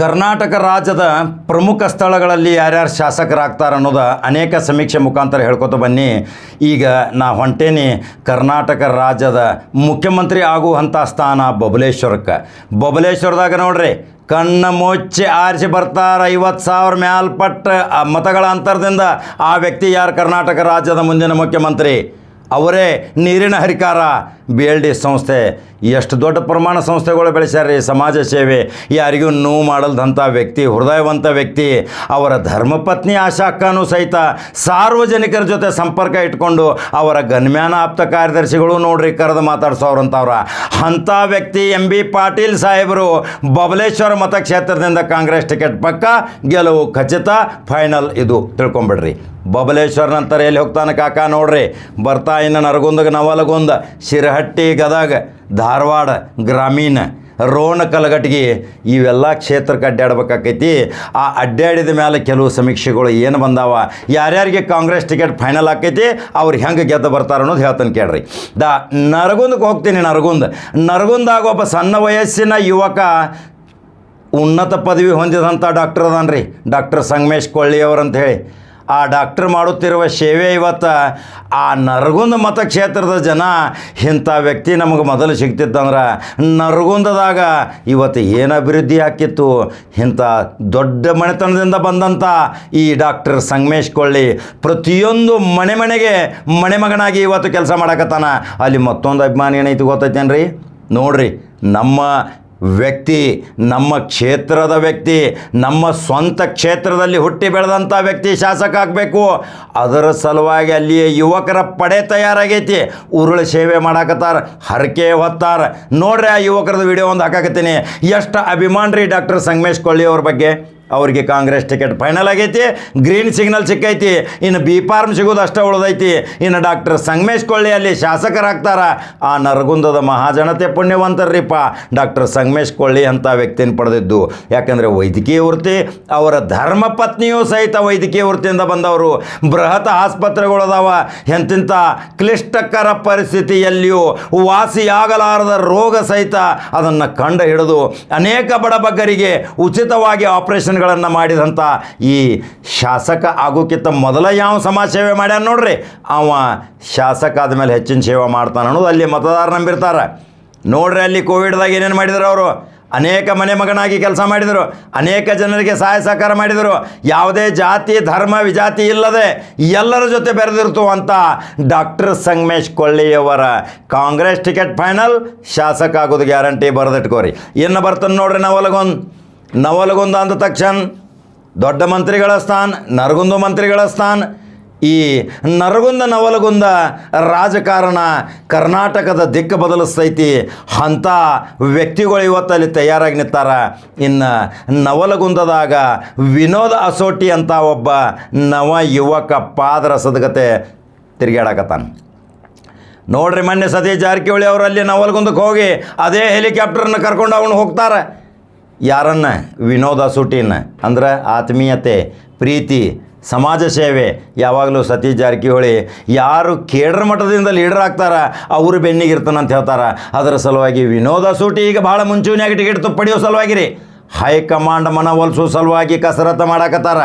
ಕರ್ನಾಟಕ ರಾಜ್ಯದ ಪ್ರಮುಖ ಸ್ಥಳಗಳಲ್ಲಿ ಯಾರ್ಯಾರು ಶಾಸಕರಾಗ್ತಾರೆ ಅನ್ನೋದು ಅನೇಕ ಸಮೀಕ್ಷೆ ಮುಖಾಂತರ ಹೇಳ್ಕೊತ ಬನ್ನಿ. ಈಗ ನಾ ಹೊಂಟೇನಿ ಕರ್ನಾಟಕ ರಾಜ್ಯದ ಮುಖ್ಯಮಂತ್ರಿ ಆಗುವಂಥ ಸ್ಥಾನ ಬಬಲೇಶ್ವರಕ್ಕೆ. ಬಬಲೇಶ್ವರದಾಗ ನೋಡ್ರಿ, ಕಣ್ಣ ಮುಚ್ಚಿ ಆರಿಸಿ ಬರ್ತಾರೆ ಐವತ್ತು ಸಾವಿರ ಮ್ಯಾಲ್ಪಟ್ಟ, ಆ ಮತಗಳ ಅಂತರದಿಂದ ಆ ವ್ಯಕ್ತಿ ಯಾರು ಕರ್ನಾಟಕ ರಾಜ್ಯದ ಮುಂದಿನ ಮುಖ್ಯಮಂತ್ರಿ? ಅವರೇ ನೀರಿನ ಹರಿಕಾರ. ಬಿ ಎಲ್ ಡಿ ಸಂಸ್ಥೆ. ಎಷ್ಟು ದೊಡ್ಡ ಪ್ರಮಾಣ ಸಂಸ್ಥೆಗಳು ಬೆಳೆಸ್ಯಾರ ರೀ ಸಮಾಜ ಸೇವೆ. ಯಾರಿಗೂ ನೋವು ಮಾಡಲ್ದಂಥ ವ್ಯಕ್ತಿ, ಹೃದಯವಂತ ವ್ಯಕ್ತಿ, ಅವರ ಧರ್ಮಪತ್ನಿ ಆಶಾಕ್ಕನೂ ಸಹಿತ ಸಾರ್ವಜನಿಕರ ಜೊತೆ ಸಂಪರ್ಕ ಇಟ್ಕೊಂಡು ಅವರ ಗನ್ಮ್ಯಾನ ಆಪ್ತ ಕಾರ್ಯದರ್ಶಿಗಳು ನೋಡ್ರಿ ಕರೆದು ಮಾತಾಡ್ಸೋರಂಥವ್ರ ಅಂಥ ವ್ಯಕ್ತಿ ಎಂ ಬಿ ಪಾಟೀಲ್ ಸಾಹೇಬರು ಬಬಲೇಶ್ವರ ಮತಕ್ಷೇತ್ರದಿಂದ ಕಾಂಗ್ರೆಸ್ ಟಿಕೆಟ್ ಪಕ್ಕ, ಗೆಲುವು ಖಚಿತ, ಫೈನಲ್ ಇದು. ತಿಳ್ಕೊಂಬಿಡ್ರಿ. ಬಬಲೇಶ್ವರ ನಂತರ ಎಲ್ಲಿ ಹೋಗ್ತಾನೆ ಕಾಕ ನೋಡ್ರಿ. ಬರ್ತಾ ಇನ್ನು ನರಗುಂದಗೆ ನವಲಗುಂದ ಶಿರಹಟ್ಟಿ ಗದಗ, ಧಾರವಾಡ, ಗ್ರಾಮೀಣ, ರೋಣ ಕಲಗಟ್ಟಿಗೆ ಇವೆಲ್ಲ ಕ್ಷೇತ್ರಕ್ಕೆ ಅಡ್ಡಾಡ್ಬೇಕಾಕೈತಿ. ಆ ಅಡ್ಡಾಡಿದ ಮೇಲೆ ಕೆಲವು ಸಮೀಕ್ಷೆಗಳು ಏನು ಬಂದಾವ? ಯಾರ್ಯಾರಿಗೆ ಕಾಂಗ್ರೆಸ್ ಟಿಕೆಟ್ ಫೈನಲ್ ಆಕೈತಿ? ಅವ್ರು ಹೆಂಗೆ ಗೆದ್ದು ಬರ್ತಾರೆ ಅನ್ನೋದು ಹೇಳ್ತಾನೆ ಕೇಳ್ರಿ. ದ ನರಗುಂದಕ್ಕೆ ಹೋಗ್ತೀನಿ ನರಗುಂದ. ನರಗುಂದಾಗ ಒಬ್ಬ ಸಣ್ಣ ವಯಸ್ಸಿನ ಯುವಕ ಉನ್ನತ ಪದವಿ ಹೊಂದಿದಂಥ ಡಾಕ್ಟರ್ ರೀ ಡಾಕ್ಟರ್ ಸಂಗಮೇಶ್ ಕೊಳ್ಳಿಯವರು ಅಂತ ಹೇಳಿ. ಆ ಡಾಕ್ಟರ್ ಮಾಡುತ್ತಿರುವ ಸೇವೆ ಇವತ್ತು ಆ ನರಗುಂದ ಮತಕ್ಷೇತ್ರದ ಜನ ಇಂಥ ವ್ಯಕ್ತಿ ನಮಗೆ ಮೊದಲು ಸಿಗ್ತಿತ್ತಂದ್ರೆ ನರಗುಂದದಾಗ ಇವತ್ತು ಏನು ಅಭಿವೃದ್ಧಿ ಆಕಿತ್ತು ಇಂಥ ದೊಡ್ಡ ಮನೆತನದಿಂದ ಬಂದಂಥ ಈ ಡಾಕ್ಟರ್ ಸಂಗಮೇಶ್ ಕೊಳ್ಳಿ ಪ್ರತಿಯೊಂದು ಮನೆ ಮನೆಗೆ ಮನೆ ಮಗನಾಗಿ ಇವತ್ತು ಕೆಲಸ ಮಾಡಕತ್ತಾನ. ಅಲ್ಲಿ ಮತ್ತೊಂದು ಅಭಿಮಾನಿ ಏನೈತಿ ಗೊತ್ತೈತೇನ್ರಿ? ನೋಡ್ರಿ, ನಮ್ಮ ವ್ಯಕ್ತಿ ನಮ್ಮ ಕ್ಷೇತ್ರದ ವ್ಯಕ್ತಿ, ನಮ್ಮ ಸ್ವಂತ ಕ್ಷೇತ್ರದಲ್ಲಿ ಹುಟ್ಟಿ ಬೆಳೆದಂಥ ವ್ಯಕ್ತಿ ಶಾಸಕ ಆಗಬೇಕು. ಅದರ ಸಲುವಾಗಿ ಅಲ್ಲಿಯೇ ಯುವಕರ ಪಡೆ ತಯಾರಾಗೈತಿ. ಉರುಳು ಸೇವೆ ಮಾಡಾಕತ್ತಾರ, ಹರಕೆ ಹೊತ್ತಾರ. ನೋಡ್ರಿ ಆ ಯುವಕರದ ವಿಡಿಯೋ ಒಂದು ಹಾಕಾಕತ್ತೀನಿ. ಎಷ್ಟು ಅಭಿಮಾನ ರೀ ಡಾಕ್ಟರ್ ಸಂಗಮೇಶ್ ಕೊಳ್ಳಿ ಅವ್ರ ಬಗ್ಗೆ. ಅವ್ರಿಗೆ ಕಾಂಗ್ರೆಸ್ ಟಿಕೆಟ್ ಫೈನಲ್ ಆಗೈತಿ. ಗ್ರೀನ್ ಸಿಗ್ನಲ್ ಸಿಕ್ಕೈತಿ. ಇನ್ನು ಬಿ ಫಾರ್ಮ್ ಸಿಗೋದು ಅಷ್ಟೇ ಉಳ್ದೈತಿ. ಇನ್ನು ಡಾಕ್ಟರ್ ಸಂಗಮೇಶ್ ಕೊಳ್ಳಿ ಅಲ್ಲಿ ಶಾಸಕರಾಗ್ತಾರ. ಆ ನರಗುಂದದ ಮಹಾಜನತೆ ಪುಣ್ಯವಂತರ್ರಿಪ್ಪ ಡಾಕ್ಟರ್ ಸಂಗಮೇಶ್ ಕೊಳ್ಳಿ ಅಂತ ವ್ಯಕ್ತಿನ ಪಡೆದಿದ್ದು. ಯಾಕಂದರೆ ವೈದ್ಯಕೀಯ ವೃತ್ತಿ, ಅವರ ಧರ್ಮ ಪತ್ನಿಯೂ ಸಹಿತ ವೈದ್ಯಕೀಯ ವೃತ್ತಿಯಿಂದ ಬಂದವರು. ಬೃಹತ್ ಆಸ್ಪತ್ರೆಗಳದಾವ. ಎಂತಿಂಥ ಕ್ಲಿಷ್ಟಕರ ಪರಿಸ್ಥಿತಿಯಲ್ಲಿಯೂ ವಾಸಿಯಾಗಲಾರದ ರೋಗ ಸಹಿತ ಅದನ್ನು ಕಂಡು ಹಿಡಿದು ಅನೇಕ ಬಡಬಗ್ಗರಿಗೆ ಉಚಿತವಾಗಿ ಆಪರೇಷನ್ಗಳನ್ನು ಮಾಡಿದಂಥ ಈ ಶಾಸಕ ಆಗೋಕ್ಕಿಂತ ಮೊದಲ ಯಾವ ಸಮಾಜ ಸೇವೆ ಮಾಡ್ಯಾನ ನೋಡ್ರಿ. ಅವ ಶಾಸಕ ಆದಮೇಲೆ ಹೆಚ್ಚಿನ ಸೇವೆ ಮಾಡ್ತಾನೆ ಅನ್ನೋದು ಅಲ್ಲಿ ಮತದಾರ ನಂಬಿರ್ತಾರೆ. ನೋಡ್ರಿ ಅಲ್ಲಿ ಕೋವಿಡ್ದಾಗ ಏನೇನು ಮಾಡಿದ್ರು ಅವರು? ಅನೇಕ ಮನೆ ಮಗನಾಗಿ ಕೆಲಸ ಮಾಡಿದರು. ಅನೇಕ ಜನರಿಗೆ ಸಹಾಯ ಸಹಕಾರ ಮಾಡಿದರು. ಯಾವುದೇ ಜಾತಿ, ಧರ್ಮ, ವಿಜಾತಿ ಇಲ್ಲದೆ ಎಲ್ಲರ ಜೊತೆ ಬೆರೆದಿರ್ತು ಅಂತ ಡಾಕ್ಟರ್ ಸಂಗಮೇಶ್ ಕೊಳ್ಳಿಯವರ ಕಾಂಗ್ರೆಸ್ ಟಿಕೆಟ್ ಫೈನಲ್ ಶಾಸಕ ಆಗೋದು ಗ್ಯಾರಂಟಿ ಬರೆದಿಟ್ಕೋರಿ. ಇನ್ನು ಬರ್ತಾನೆ ನೋಡ್ರಿ ನವಲಗೊಂದು ನವಲಗುಂದ ಅಂದ ತಕ್ಷಣ ದೊಡ್ಡ ಮಂತ್ರಿಗಳ ಸ್ಥಾನ, ನರಗುಂದ ಮಂತ್ರಿಗಳ ಸ್ಥಾನ. ಈ ನರಗುಂದ, ನವಲಗುಂದ ರಾಜಕಾರಣ ಕರ್ನಾಟಕದ ದಿಕ್ಕು ಬದಲಿಸ್ತೈತಿ. ಅಂಥ ವ್ಯಕ್ತಿಗಳು ಇವತ್ತು ಅಲ್ಲಿ ತಯಾರಾಗಿ ನಿಂತಾರ. ಇನ್ನು ನವಲಗುಂದದಾಗ ವಿನೋದ್ ಅಸೋಟಿ ಅಂತ ಒಬ್ಬ ನವ ಯುವಕ ಪಾದರ ಸದಗತೆ ತಿರುಗಾಡಕತ್ತಾನ ನೋಡ್ರಿ ಮೊನ್ನೆ ಸತೀಶ್ ಜಾರಕಿಹೊಳಿ ಅವರಲ್ಲಿ ನವಲಗುಂದಕ್ಕೆ ಹೋಗಿ ಅದೇ ಹೆಲಿಕಾಪ್ಟರ್ನ ಕರ್ಕೊಂಡು ಅವನು ಹೋಗ್ತಾರೆ. ಯಾರನ್ನ? ವಿನೋದ ಸುಟಿನ. ಅಂದ್ರೆ ಆತ್ಮೀಯತೆ, ಪ್ರೀತಿ, ಸಮಾಜ ಸೇವೆ. ಯಾವಾಗಲೂ ಸತೀಶ್ ಜಾರಕಿಹೊಳಿ ಯಾರು ಕೇಡ್ರ ಮಠದಿಂದ ಲೀಡರ್ ಆಗ್ತಾರ, ಅವರು ಬೆನ್ನಿಗಿರ್ತಾನಂತ ಹೇಳ್ತಾರೆ. ಅದರ ಸಲುವಾಗಿ ವಿನೋದ ಸೂಟಿ ಈಗ ಭಾಳ ಮುಂಚೂಣಿಯಾಗಿ ಟಿಕೆಟ್ ಪಡೆಯೋ ಸಲುವಾಗಿ ರೀ ಹೈಕಮಾಂಡ್ ಮನವೊಲಿಸೋ ಸಲುವಾಗಿ ಕಸರತ್ತು ಮಾಡಾಕತ್ತಾರ.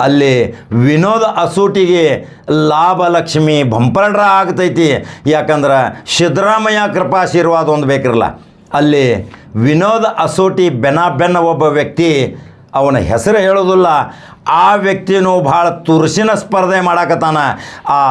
ಅಲ್ಲಿ ವಿನೋದ ಅಸೂಟಿಗೆ ಲಾಭಲಕ್ಷ್ಮಿ ಬಂಪರ್ ಡ್ರಾ ಆಗ್ತೈತಿ. ಯಾಕಂದ್ರೆ ಸಿದ್ದರಾಮಯ್ಯ ಕೃಪಾಶೀರ್ವಾದ ಒಂದು ಬೇಕಿರಲ್ಲ ಅಲ್ಲಿ ವಿನೋದ್ ಅಸೋಟಿ ಬೆನ ಬೆನ್ನ ಒಬ್ಬ ವ್ಯಕ್ತಿ ಅವನ ಹೆಸರು ಹೇಳೋದಿಲ್ಲ. ಆ ವ್ಯಕ್ತಿನೂ ಭಾಳ ತುರ್ಸಿನ ಸ್ಪರ್ಧೆ ಮಾಡಾಕತ್ತಾನ. ಆ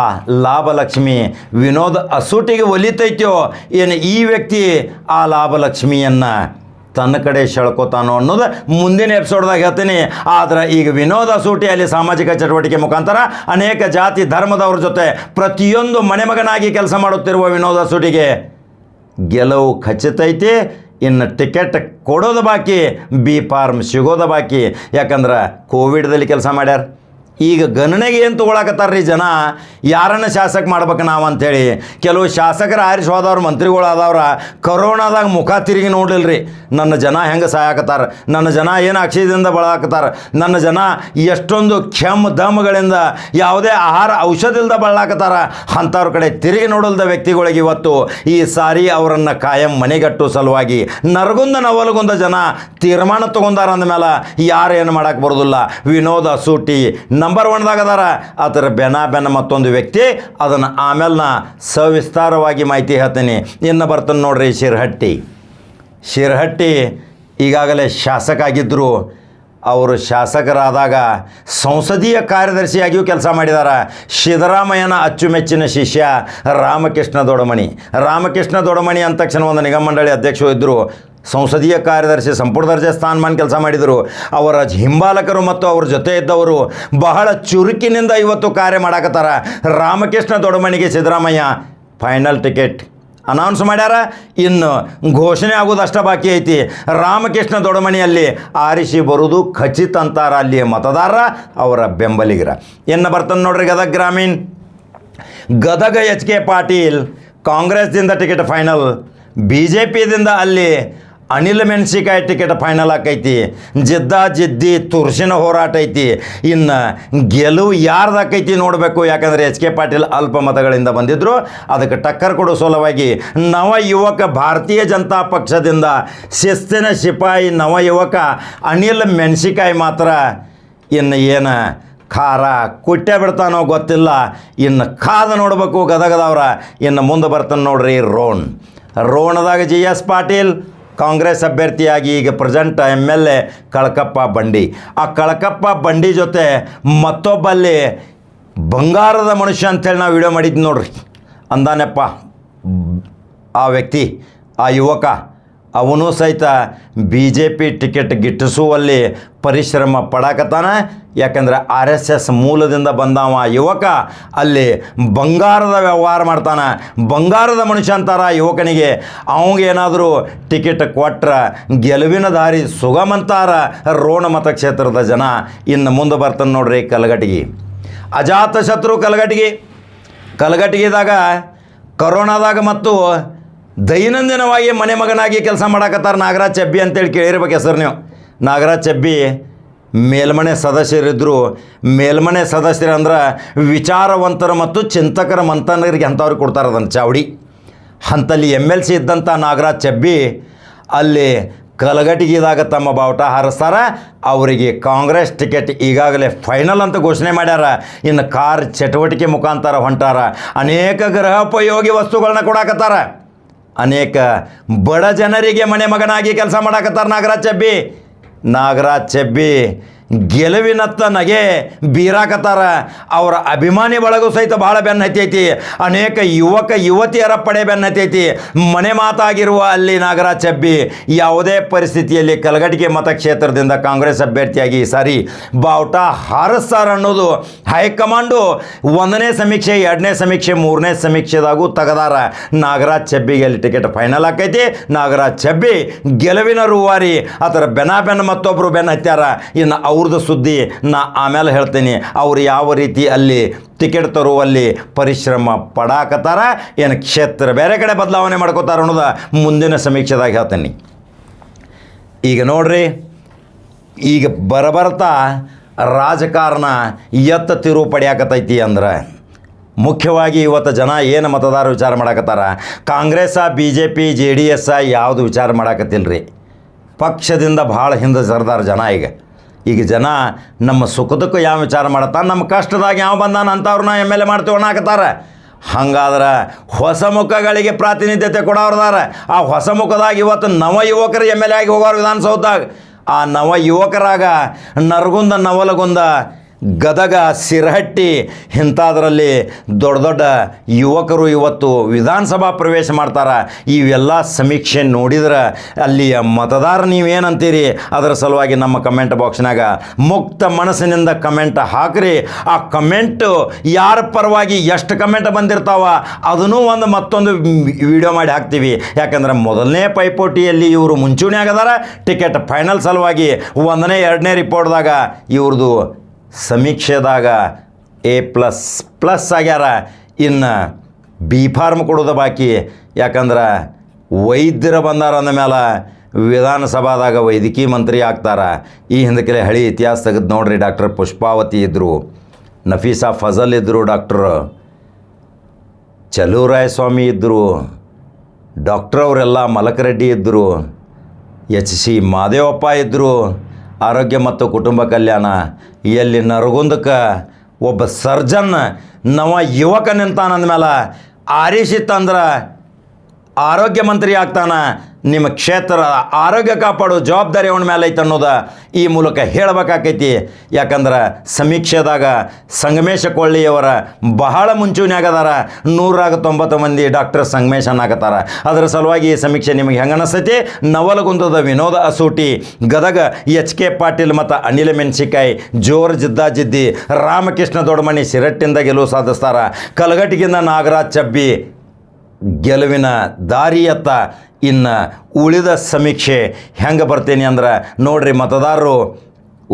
ಲಾಭಲಕ್ಷ್ಮಿ ವಿನೋದ್ ಅಸೂಟಿಗೆ ಒಲಿತೈತ್ಯೋ ಏನು ಈ ವ್ಯಕ್ತಿ ಆ ಲಾಭಲಕ್ಷ್ಮಿಯನ್ನು ತನ್ನ ಕಡೆ ಸೆಳ್ಕೊತಾನೋ ಅನ್ನೋದು ಮುಂದಿನ ಎಪಿಸೋಡ್ದಾಗ ಹೇಳ್ತೀನಿ. ಆದ್ರೆ ಈಗ ವಿನೋದ ಸೂಟಿ ಅಲ್ಲಿ ಸಾಮಾಜಿಕ ಚಟುವಟಿಕೆ ಮುಖಾಂತರ ಅನೇಕ ಜಾತಿ ಧರ್ಮದವ್ರ ಜೊತೆ ಪ್ರತಿಯೊಂದು ಮನೆಮಗನಾಗಿ ಕೆಲಸ ಮಾಡುತ್ತಿರುವ ವಿನೋದ ಸೂಟಿಗೆ ಗೆಲುವು ಖಚಿತೈತಿ. ಇನ್ನು ಟಿಕೆಟ್ ಕೊಡೋದು ಬಾಕಿ ಬಿ ಫಾರ್ಮ್ ಸಿಗೋದು ಬಾಕಿ. ಯಾಕಂದ್ರೆ ಕೋವಿಡ್ದಲ್ಲಿ ಕೆಲಸ ಮಾಡ್ಯಾರ. ಈಗ ಗಣನೆಗೆ ಏನು ತೊಗೊಳಕತ್ತಾರ್ರಿ ಜನ? ಯಾರನ್ನ ಶಾಸಕ ಮಾಡ್ಬೇಕು ನಾವು ಅಂಥೇಳಿ ಕೆಲವು ಶಾಸಕರು ಆರಿಸಿ ಹೋದವ್ರು ಮಂತ್ರಿಗಳು ಆದವ್ರ ಕರೋನಾದಾಗ ಮುಖ ತಿರುಗಿ ರೀ ನನ್ನ ಜನ ಹೆಂಗೆ ಸಾಯಕತ್ತಾರ ನನ್ನ ಜನ ಏನು ಅಕ್ಷಯದಿಂದ ಬಳಾಕತ್ತಾರ ನನ್ನ ಜನ ಎಷ್ಟೊಂದು ಕೆಮ್ಮ ದಮ್ಗಳಿಂದ ಯಾವುದೇ ಆಹಾರ ಔಷಧಿಲ್ದ ಬಳಲಾಕತ್ತಾರ ಅಂಥವ್ರ ಕಡೆ ತಿರುಗಿ ನೋಡಲ್ದ ವ್ಯಕ್ತಿಗಳಿಗೆ ಇವತ್ತು ಈ ಸಾರಿ ಅವರನ್ನು ಕಾಯಂ ಮನೆಗಟ್ಟು ಸಲುವಾಗಿ ನರಗುಂದ ನವಲಗುಂದ ಜನ ತೀರ್ಮಾನ ತಗೊಂಡಾರ ಅಂದಮೇಲೆ ಏನು ಮಾಡಕ್ಕೆ ಬರೋದಿಲ್ಲ. ವಿನೋದ ಸೂಟಿ ನಂಬರ್ ಒನ್ದಾಗ ಅದಾರ. ಅದರ ಬೆನ ಬೆನ ಮತ್ತೊಂದು ವ್ಯಕ್ತಿ, ಅದನ್ನು ಆಮೇಲೆ ಸವಿಸ್ತಾರವಾಗಿ ಮಾಹಿತಿ ಹೇಳ್ತೀನಿ. ಇನ್ನು ಬರ್ತಾನೆ ನೋಡ್ರಿ ಶಿರಹಟ್ಟಿ. ಶಿರಹಟ್ಟಿ ಈಗಾಗಲೇ ಶಾಸಕ ಆಗಿದ್ದರು ಅವರು ಶಾಸಕರಾದಾಗ ಸಂಸದೀಯ ಕಾರ್ಯದರ್ಶಿಯಾಗಿಯೂ ಕೆಲಸ ಮಾಡಿದ್ದಾರೆ ಸಿದ್ದರಾಮಯ್ಯನ ಅಚ್ಚುಮೆಚ್ಚಿನ ಶಿಷ್ಯ ರಾಮಕೃಷ್ಣ ದೊಡಮಣಿ. ರಾಮಕೃಷ್ಣ ದೊಡಮಣಿ ಅಂದ ತಕ್ಷಣ ಒಂದು ನಿಗಮ ಮಂಡಳಿ ಅಧ್ಯಕ್ಷರು ಇದ್ದರು ಸಂಸದೀಯ ಕಾರ್ಯದರ್ಶಿ ಸಂಪುಟ ದರ್ಜೆ ಸ್ಥಾನಮಾನ ಕೆಲಸ ಮಾಡಿದರು. ಅವರ ಹಿಂಬಾಲಕರು ಮತ್ತು ಅವ್ರ ಜೊತೆ ಇದ್ದವರು ಬಹಳ ಚುರುಕಿನಿಂದ ಇವತ್ತು ಕಾರ್ಯ ಮಾಡಾಕತ್ತಾರ. ರಾಮಕೃಷ್ಣ ದೊಡಮಣಿಗೆ ಸಿದ್ದರಾಮಯ್ಯ ಫೈನಲ್ ಟಿಕೆಟ್ ಅನೌನ್ಸ್ ಮಾಡ್ಯಾರ? ಇನ್ನು ಘೋಷಣೆ ಆಗೋದಷ್ಟ ಬಾಕಿ ಐತಿ. ರಾಮಕೃಷ್ಣ ದೊಡಮಣಿಯಲ್ಲಿ ಆರಿಸಿ ಬರುವುದು ಖಚಿತ ಅಂತಾರ ಅಲ್ಲಿ ಮತದಾರ ಅವರ ಬೆಂಬಲಿಗರ. ಇನ್ನು ಬರ್ತಾನೆ ನೋಡ್ರಿ ಗದಗ ಗ್ರಾಮೀಣ್. ಗದಗ ಎಚ್ ಕೆ ಪಾಟೀಲ್ ಕಾಂಗ್ರೆಸ್ದಿಂದ ಟಿಕೆಟ್ ಫೈನಲ್ ಬಿ ಜೆ ಪಿದಿಂದ ಅಲ್ಲಿ ಅನಿಲ್ ಮೆಣಸಿಕಾಯಿ ಟಿಕೆಟ್ ಫೈನಲ್ ಆಕೈತಿ. ಜಿದ್ದ ಜಿದ್ದಿ ತುರ್ಸಿನ ಹೋರಾಟ ಐತಿ. ಇನ್ನು ಗೆಲುವು ಯಾರ್ದಾಕೈತಿ ನೋಡಬೇಕು. ಯಾಕಂದರೆ ಎಚ್ ಕೆ ಪಾಟೀಲ್ ಅಲ್ಪ ಮತಗಳಿಂದ ಬಂದಿದ್ದರು ಅದಕ್ಕೆ ಟಕ್ಕರ್ ಕೊಡೋ ಸಲುವಾಗಿ ನವ ಯುವಕ ಭಾರತೀಯ ಜನತಾ ಪಕ್ಷದಿಂದ ಶಿಸ್ತಿನ ಸಿಪಾಯಿ ನವ ಯುವಕ ಅನಿಲ್ ಮೆಣಸಿಕಾಯಿ ಮಾತ್ರ ಇನ್ನು ಏನು ಖಾರ ಕುಟ್ಟೆ ಬಿಡ್ತಾನೋ ಗೊತ್ತಿಲ್ಲ. ಇನ್ನು ಕಾದು ನೋಡಬೇಕು ಗದಗದವ್ರ. ಇನ್ನು ಮುಂದೆ ಬರ್ತಾನೆ ನೋಡ್ರಿ ರೋಣ್. ರೋಣದಾಗ ಜಿ ಎಸ್ ಪಾಟೀಲ್ ಕಾಂಗ್ರೆಸ್ ಅಭ್ಯರ್ಥಿಯಾಗಿ ಈಗ present M L A Kalakappa Bandi. ಆ ಕಳಕಪ್ಪ ಬಂಡಿ ಜೊತೆ ಮತ್ತೊಬ್ಬಲ್ಲಿ ಬಂಗಾರದ ಮನುಷ್ಯ ಅಂತೇಳಿ ನಾವು ವಿಡಿಯೋ ಮಾಡಿದ್ವಿ ನೋಡ್ರಿ. ಅಂದಾನೆಪ್ಪ, ಆ ವ್ಯಕ್ತಿ, ಆ ಯುವಕ. ಅವನು ಸಹಿತ ಬಿ ಜೆ ಪಿ ಟಿಕೆಟ್ ಗಿಟ್ಟಿಸುವಲ್ಲಿ ಪರಿಶ್ರಮ ಪಡಾಕತ್ತಾನ. ಯಾಕಂದ್ರೆ ಆರ್ ಎಸ್ ಎಸ್ ಮೂಲದಿಂದ ಬಂದವ ಯುವಕ ಅಲ್ಲಿ ಬಂಗಾರದ ವ್ಯವಹಾರ ಮಾಡ್ತಾನೆ. ಬಂಗಾರದ ಮನುಷ್ಯ ಅಂತಾರ ಯುವಕನಿಗೆ. ಅವಂಗೇನಾದರೂ ಟಿಕೆಟ್ ಕೊಟ್ರೆ ಗೆಲುವಿನ ದಾರಿ ಸುಗಮಂತಾರ ರೋಣ ಮತಕ್ಷೇತ್ರದ ಜನ. ಇನ್ನು ಮುಂದೆ ಬರ್ತಾನೆ ನೋಡ್ರಿ ಕಲಗಟಗಿ ಅಜಾತ ಶತ್ರು ಕಲಗಟಗಿದಾಗ ಕರೋನಾದಾಗ ಮತ್ತು ದೈನಂದಿನವಾಗಿ ಮನೆ ಮಗನಾಗಿ ಕೆಲಸ ಮಾಡಕತ್ತಾರ ನಾಗರಾಜ್ ಚಬ್ಬಿ ಅಂತೇಳಿ ಕೇಳಿರ್ಬೇಕು ಹೆಸರು ನೀವು. ನಾಗರಾಜ್ ಚಬ್ಬಿ ಮೇಲ್ಮನೆ ಸದಸ್ಯರಿದ್ದರು ಮೇಲ್ಮನೆ ಸದಸ್ಯರು ಅಂದ್ರೆ ವಿಚಾರವಂತರ ಮತ್ತು ಚಿಂತಕರ ಮಂತನರಿಗೆ ಅಂಥವ್ರಿಗೆ ಕೊಡ್ತಾರೆ ಅದನ್ನು ಚಾವಡಿ. ಅಂತಲ್ಲಿ ಎಂ ಎಲ್ ಸಿ ಇದ್ದಂಥ ನಾಗರಾಜ್ ಚಬ್ಬಿ ಅಲ್ಲಿ ಕಲಗಟಿಗಿದಾಗ ತಮ್ಮ ಬಾವುಟ ಹಾರಿಸ್ತಾರ. ಅವರಿಗೆ ಕಾಂಗ್ರೆಸ್ ಟಿಕೆಟ್ ಈಗಾಗಲೇ ಫೈನಲ್ ಅಂತ ಘೋಷಣೆ ಮಾಡ್ಯಾರ. ಇನ್ನು ಕಾರ್ ಚಟುವಟಿಕೆ ಮುಖಾಂತರ ಹೊಂಟಾರ. ಅನೇಕ ಗೃಹೋಪಯೋಗಿ ವಸ್ತುಗಳನ್ನ ಕೊಡಾಕತ್ತಾರ. ಅನೇಕ ಬಡ ಜನರಿಗೆ ಮನೆ ಮಗನಾಗಿ ಕೆಲಸ ಮಾಡಾಕತ್ತಾರ ನಾಗರಾಜ್ ಚೆಬ್ಬಿ. ನಾಗರಾಜ್ ಚೆಬ್ಬಿ ಗೆಲುವಿನತ್ತ ನಗೆ ಬೀರಾಕತ್ತಾರ. ಅವರ ಅಭಿಮಾನಿ ಬಳಗು ಸಹಿತ ಭಾಳ ಬೆನ್ನತೈತಿ ಅನೇಕ ಯುವಕ, ಯುವತಿಯರ ಪಡೆ ಬೆನ್ನತೈತಿ ಮನೆ ಮಾತಾಗಿರುವ ಅಲ್ಲಿ ನಾಗರಾಜ್ ಚಬ್ಬಿ ಯಾವುದೇ ಪರಿಸ್ಥಿತಿಯಲ್ಲಿ ಕಲಘಟಿಗೆ ಮತಕ್ಷೇತ್ರದಿಂದ ಕಾಂಗ್ರೆಸ್ ಅಭ್ಯರ್ಥಿಯಾಗಿ ಈ ಸಾರಿ ಬಾವುಟ ಹಾರಿಸ್ತಾರ ಅನ್ನೋದು ಹೈಕಮಾಂಡು ಒಂದನೇ ಸಮೀಕ್ಷೆ, ಎರಡನೇ ಸಮೀಕ್ಷೆ, ಮೂರನೇ ಸಮೀಕ್ಷೆದಾಗೂ ತೆಗೆದಾರ. ನಾಗರಾಜ್ ಚಬ್ಬಿಗೆ ಅಲ್ಲಿ ಟಿಕೆಟ್ ಫೈನಲ್ ಆಕೈತಿ. ನಾಗರಾಜ್ ಚಬ್ಬಿ ಗೆಲುವಿನ ರೂವಾರಿ. ಅದರ ಬೆನ್ನ ಬೆನ್ನ ಮತ್ತೊಬ್ಬರು ಬೆನ್ನ ಹತ್ಯಾರ ಇನ್ನು ಅವ್ರದ್ದು ಸುದ್ದಿ ನಾ ಆಮೇಲೆ ಹೇಳ್ತೀನಿ. ಅವ್ರು ಯಾವ ರೀತಿ ಅಲ್ಲಿ ಟಿಕೆಟ್ ತರುವಲ್ಲಿ ಪರಿಶ್ರಮ ಪಡಾಕತ್ತಾರ, ಏನು ಕ್ಷೇತ್ರ ಬೇರೆ ಕಡೆ ಬದಲಾವಣೆ ಮಾಡ್ಕೋತಾರ ಅನ್ನೋದು ಮುಂದಿನ ಸಮೀಕ್ಷೆದಾಗ ಹೇಳ್ತೀನಿ. ಈಗ ನೋಡ್ರಿ, ಈಗ ಬರಬರ್ತಾ ರಾಜಕಾರಣ ಎತ್ತ ತಿರುವು ಪಡೆಯಾಕತೈತಿ ಅಂದ್ರೆ, ಮುಖ್ಯವಾಗಿ ಇವತ್ತು ಜನ ಏನು ಮತದಾರ ವಿಚಾರ ಮಾಡಾಕತ್ತಾರ? ಕಾಂಗ್ರೆಸ್ಸ B J P J D ಎಸ್ಸ ಯಾವುದು ವಿಚಾರ ಮಾಡಾಕತ್ತಿಲ್ಲ ರೀ ಪಕ್ಷದಿಂದ ಭಾಳ ಹಿಂದೆ ಸರ್ದಾರ ಜನ ಈಗ. ಈಗ ಜನ ನಮ್ಮ ಸುಖದಕ್ಕೂ ಯಾವ ವಿಚಾರ ಮಾಡತ್ತಾರ ನಮ್ಮ ಕಷ್ಟದಾಗ ಯಾವ ಬಂದಾನ ಅಂಥವ್ರನ್ನ ಎಂ ಎಲ್ ಎ ಮಾಡ್ತೀವಿ ಅನ್ನಕತ್ತಾರ ಹಂಗಾದ್ರೆ ಹೊಸ ಮುಖಗಳಿಗೆ ಪ್ರಾತಿನಿಧ್ಯತೆ ಕೊಡೋರ್ದಾರ. ಆ ಹೊಸ ಮುಖದಾಗ ಇವತ್ತು ನವ ಯುವಕರು ಎಂ ಎಲ್ ಎ ಆಗಿ ಹೋಗೋರು ವಿಧಾನಸೌಧದಾಗ. ಆ ನವ ಯುವಕರಾಗ ನರಗುಂದ ನವಲಗುಂದ ಗದಗ, ಸಿರಹಟ್ಟಿ ಇಂಥದ್ರಲ್ಲಿ ದೊಡ್ಡ ದೊಡ್ಡ ಯುವಕರು ಇವತ್ತು ವಿಧಾನಸಭಾ ಪ್ರವೇಶ ಮಾಡ್ತಾರೆ. ಇವೆಲ್ಲ ಸಮೀಕ್ಷೆ ನೋಡಿದ್ರೆ ಅಲ್ಲಿಯ ಮತದಾರ ನೀವೇನಂತೀರಿ? ಅದರ ಸಲುವಾಗಿ ನಮ್ಮ ಕಮೆಂಟ್ ಬಾಕ್ಸ್ನಾಗ ಮುಕ್ತ ಮನಸ್ಸಿನಿಂದ ಕಮೆಂಟ್ ಹಾಕ್ರಿ. ಆ ಕಮೆಂಟು ಯಾರ ಪರವಾಗಿ ಎಷ್ಟು ಕಮೆಂಟ್ ಬಂದಿರ್ತಾವ ಅದನ್ನೂ ಒಂದು ಮತ್ತೊಂದು ವಿಡಿಯೋ ಮಾಡಿ ಹಾಕ್ತೀವಿ. ಯಾಕಂದ್ರೆ ಮೊದಲನೇ ಪೈಪೋಟಿಯಲ್ಲಿ ಇವರು ಮುಂಚೂಣಿಯಾಗದಾರ ಟಿಕೆಟ್ ಫೈನಲ್ ಸಲುವಾಗಿ ಒಂದನೇ, ಎರಡನೇ ರಿಪೋರ್ಟ್ದಾಗ ಇವ್ರದ್ದು ಸಮೀಕ್ಷೆದಾಗ ಎ ಪ್ಲಸ್ ಪ್ಲಸ್ ಆಗ್ಯಾರ. ಇನ್ನು ಬಿ ಫಾರ್ಮ್ ಕೊಡೋದು ಬಾಕಿ. ಯಾಕಂದ್ರೆ ವೈದ್ಯರ ಬಂದಾರ ಅಂದ ಮೇಲೆ ವಿಧಾನಸಭಾದಾಗ ವೈದ್ಯಕೀಯ ಮಂತ್ರಿ ಆಗ್ತಾರೆ. ಈ ಹಿಂದಕ್ಕೆ ಹಳಿ ಇತಿಹಾಸ ತೆಗೆದು ನೋಡ್ರಿ ಡಾಕ್ಟರ್ ಪುಷ್ಪಾವತಿ ಇದ್ದರು ನಫೀಸಾ ಫಜಲ್ ಇದ್ದರು ಡಾಕ್ಟರ್ ಸ್ವಾಮಿ ಇದ್ದರು ಡಾಕ್ಟ್ರವರೆಲ್ಲ ಮಲಕರೆಡ್ಡಿ ಇದ್ದರು ಎಚ್ ಸಿ ಮಾದೇವಪ್ಪ ಇದ್ದರು ಆರೋಗ್ಯ ಮತ್ತು ಕುಟುಂಬ ಕಲ್ಯಾಣ. ಎಲ್ಲಿ ನರಗುಂದಕ್ಕೆ ಒಬ್ಬ ಸರ್ಜನ್, ನವ ಯುವಕ ನಿಂತಾನಂದ್ಮೇಲೆ ಆರಿಸಿತ್ತಂದ್ರೆ ಆರೋಗ್ಯ ಮಂತ್ರಿ ಆಗ್ತಾನ. ನಿಮ್ಮ ಕ್ಷೇತ್ರ ಆರೋಗ್ಯ ಕಾಪಾಡೋ ಜವಾಬ್ದಾರಿ ಅವನ ಮೇಲೆ ಐತೆ ಅನ್ನೋದು ಈ ಮೂಲಕ ಹೇಳಬೇಕಾಕೈತಿ. ಯಾಕಂದ್ರೆ ಸಮೀಕ್ಷೆದಾಗ ಸಂಗಮೇಶ ಕೊಳ್ಳಿಯವರ ಬಹಳ ಮುಂಚೂಣಿ ಅದಾರ ನೂರಾಗ ತೊಂಬತ್ತು ಮಂದಿ ಡಾಕ್ಟರ್ ಸಂಗಮೇಶ ಅದರ ಸಲುವಾಗಿ ಈ ಸಮೀಕ್ಷೆ ನಿಮಗೆ ಹೆಂಗೆ ಅನಿಸ್ತೈತಿ? ನವಲಗುಂದದ ವಿನೋದ ಅಸೂಟಿ, ಗದಗ ಎಚ್ ಕೆ ಪಾಟೀಲ್ ಮತ್ತು ಅನಿಲ ಮೆಣಸಿಕಾಯಿ, ಜೋರ್ ಜಿದ್ದಾಜಿದ್ದಿ ರಾಮಕೃಷ್ಣ ದೊಡ್ಡಮಣಿ ಸಿರಟ್ಟಿಂದ ಗೆಲುವು ಸಾಧಿಸ್ತಾರ. ಕಲಗಟ್ಟಿಗಿಂದ ನಾಗರಾಜ್ ಚಬ್ಬಿ ಗೆಲುವಿನ ದಾರಿಯತ್ತ ಇನ್ನು ಉಳಿದ ಸಮೀಕ್ಷೆ ಹೆಂಗೆ ಬರ್ತೇನೆ ಅಂದ್ರೆ ನೋಡ್ರಿ ಮತದಾರರು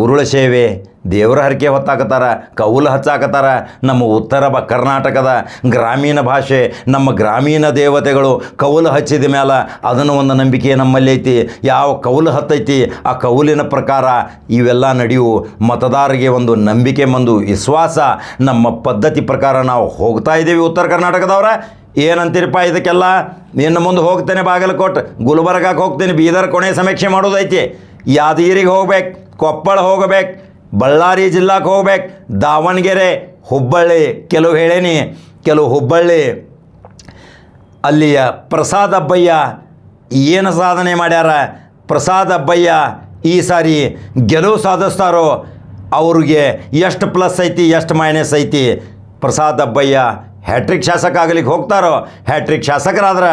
ಉರುಳ ಸೇವೆ, ದೇವರ ಹರಕೆ ಹೊತ್ತಾಕತ್ತಾರ, ಕೌಲು ಹಚ್ಚಾಕತ್ತಾರ, ನಮ್ಮ ಉತ್ತರ ಬ ಕರ್ನಾಟಕದ ಗ್ರಾಮೀಣ ಭಾಷೆ, ನಮ್ಮ ಗ್ರಾಮೀಣ ದೇವತೆಗಳು ಕೌಲು ಹಚ್ಚಿದ ಮೇಲೆ ಅದನ್ನು ಒಂದು ನಂಬಿಕೆ ನಮ್ಮಲ್ಲಿ ಐತಿ. ಯಾವ ಕೌಲು ಹತ್ತೈತಿ, ಆ ಕೌಲಿನ ಪ್ರಕಾರ ಇವೆಲ್ಲ ನಡೆಯು. ಮತದಾರರಿಗೆ ಒಂದು ನಂಬಿಕೆ ಬಂದು ವಿಶ್ವಾಸ, ನಮ್ಮ ಪದ್ಧತಿ ಪ್ರಕಾರ ನಾವು ಹೋಗ್ತಾ ಇದ್ದೀವಿ ಉತ್ತರ ಕರ್ನಾಟಕದವ್ರ. ಏನಂತೀರಪ್ಪ ಇದಕ್ಕೆಲ್ಲ? ನಿನ್ನ ಮುಂದೆ ಹೋಗ್ತೇನೆ ಬಾಗಲಕೋಟೆ. ಗುಲ್ಬರ್ಗಕ್ಕೆ ಹೋಗ್ತೇನೆ, ಬೀದರ್ ಕೊನೆ ಸಮೀಕ್ಷೆ ಮಾಡೋದೈತಿ. ಯಾದಗಿರಿಗೆ ಹೋಗ್ಬೇಕು, ಕೊಪ್ಪಳ ಹೋಗಬೇಕು, ಬಳ್ಳಾರಿ ಜಿಲ್ಲಾಕ್ಕೆ ಹೋಗ್ಬೇಕು. ದಾವಣಗೆರೆ, ಹುಬ್ಬಳ್ಳಿ. ಕೆಲವು ಹೇಳೇನಿ, ಕೆಲವು ಹುಬ್ಬಳ್ಳಿ. ಅಲ್ಲಿಯ ಪ್ರಸಾದ್ ಅಬ್ಬಯ್ಯ ಏನು ಸಾಧನೆ ಮಾಡ್ಯಾರ? ಪ್ರಸಾದ್ ಅಬ್ಬಯ್ಯ ಈ ಸಾರಿ ಗೆಲುವು ಸಾಧಿಸ್ತಾರೋ, ಅವ್ರಿಗೆ ಎಷ್ಟು ಪ್ಲಸ್ ಐತಿ, ಎಷ್ಟು ಮೈನಸ್ ಐತಿ? ಪ್ರಸಾದ್ ಅಬ್ಬಯ್ಯ ಹ್ಯಾಟ್ರಿಕ್ ಶಾಸಕ ಆಗಲಿಕ್ಕೆ ಹೋಗ್ತಾರೋ, ಹ್ಯಾಟ್ರಿಕ್ ಶಾಸಕರಾದ್ರೆ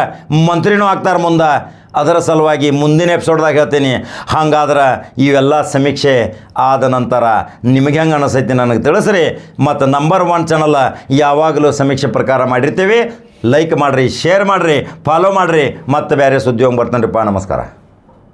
ಮಂತ್ರಿನೂ ಆಗ್ತಾರೆ ಮುಂದೆ. ಅದರ ಸಲುವಾಗಿ ಮುಂದಿನ ಎಪಿಸೋಡ್ದಾಗ ಹೇಳ್ತೀನಿ. ಹಾಗಾದ್ರೆ ಇವೆಲ್ಲ ಸಮೀಕ್ಷೆ ಆದ ನಂತರ ನಿಮಗೆ ಹೆಂಗೆ ಅನಿಸೈತಿ ನನಗೆ ತಿಳಿಸ್ರಿ. ಮತ್ತು ನಂಬರ್ ಒನ್ ಚಾನಲ್ ಯಾವಾಗಲೂ ಸಮೀಕ್ಷೆ ಪ್ರಕಾರ ಮಾಡಿರ್ತೀವಿ. ಲೈಕ್ ಮಾಡಿರಿ ಶೇರ್ ಮಾಡಿರಿ ಫಾಲೋ ಮಾಡಿರಿ. ಮತ್ತು ಬೇರೆ ಸುದ್ದಿ ಹೋಗಿ ಬರ್ತಾನೆ ನಮಸ್ಕಾರ.